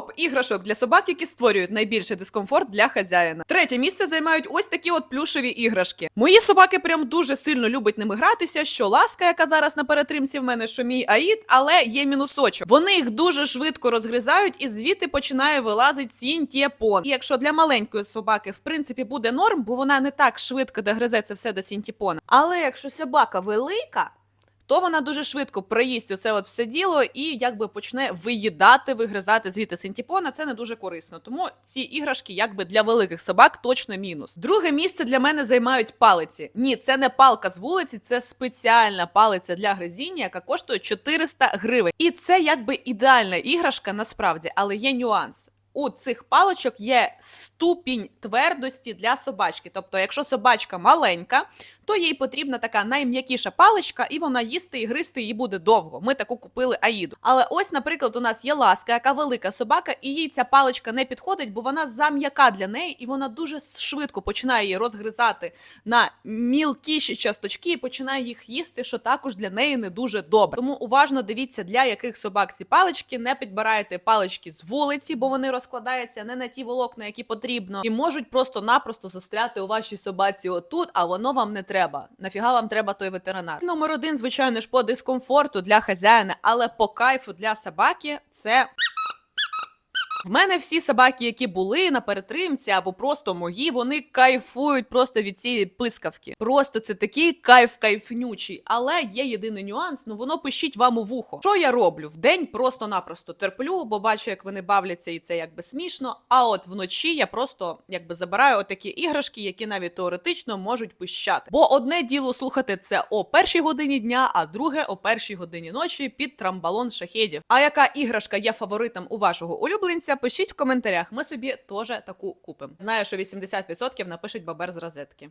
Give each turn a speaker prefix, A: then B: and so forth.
A: Топ іграшок для собак, які створюють найбільший дискомфорт для хазяїна. Третє місце займають ось такі от плюшеві іграшки. Мої собаки прям дуже сильно любить ними гратися. Що ласка, яка зараз на перетримці в мене, що мій аїд, але є мінусочок. Вони їх дуже швидко розгризають, і звідти починає вилазити сінтєпон. І якщо для маленької собаки в принципі буде норм, бо вона не так швидко догризе все до сінтіпона. Але якщо собака велика. То вона дуже швидко проїсть оце от все діло і якби почне виїдати, вигризати звідти синтіпона. Це не дуже корисно. Тому ці іграшки, якби для великих собак, точно мінус. Друге місце для мене займають палиці. Ні, це не палка з вулиці, це спеціальна палиця для гризіння, яка коштує 400 гривень. І це якби ідеальна іграшка насправді, але є нюанс. У цих паличок є ступінь твердості для собачки. Тобто, якщо собачка маленька, то їй потрібна така найм'якіша паличка, і вона їсти і гристи її буде довго. Ми таку купили Аїду. Але ось, наприклад, у нас є ласка, яка велика собака, і їй ця паличка не підходить, бо вона зам'яка для неї, і вона дуже швидко починає її розгризати на мілкіші часточки і починає їх їсти, що також для неї не дуже добре. Тому уважно дивіться, для яких собак ці палички. Не підбирайте палички з вулиці, бо вони розкладаються не на ті волокна, які потрібно, і можуть просто-напросто застряти у вашій собаці отут, а воно вам не треба. Нафіга вам треба той ветеринар? Номер один, звичайно ж, по дискомфорту для хазяїна, але по кайфу для собаки це. В мене всі собаки, які були на перетримці або просто мої, вони кайфують просто від цієї пискавки. Просто це такий кайф кайфнючий. Але є єдиний нюанс, ну воно пишіть вам у вухо. Що я роблю? Вдень просто-напросто терплю, бо бачу, як вони бавляться, і це якби смішно. А от вночі я просто якби забираю отакі іграшки, які навіть теоретично можуть пищати. Бо одне діло слухати це о першій годині дня, а друге о першій годині ночі під трамбалон шахедів. А яка іграшка є фаворитом у вашого улюбленця? Пишіть в коментарях. Ми собі теж таку купимо. Знаю, що 80% напишуть бабер з розетки.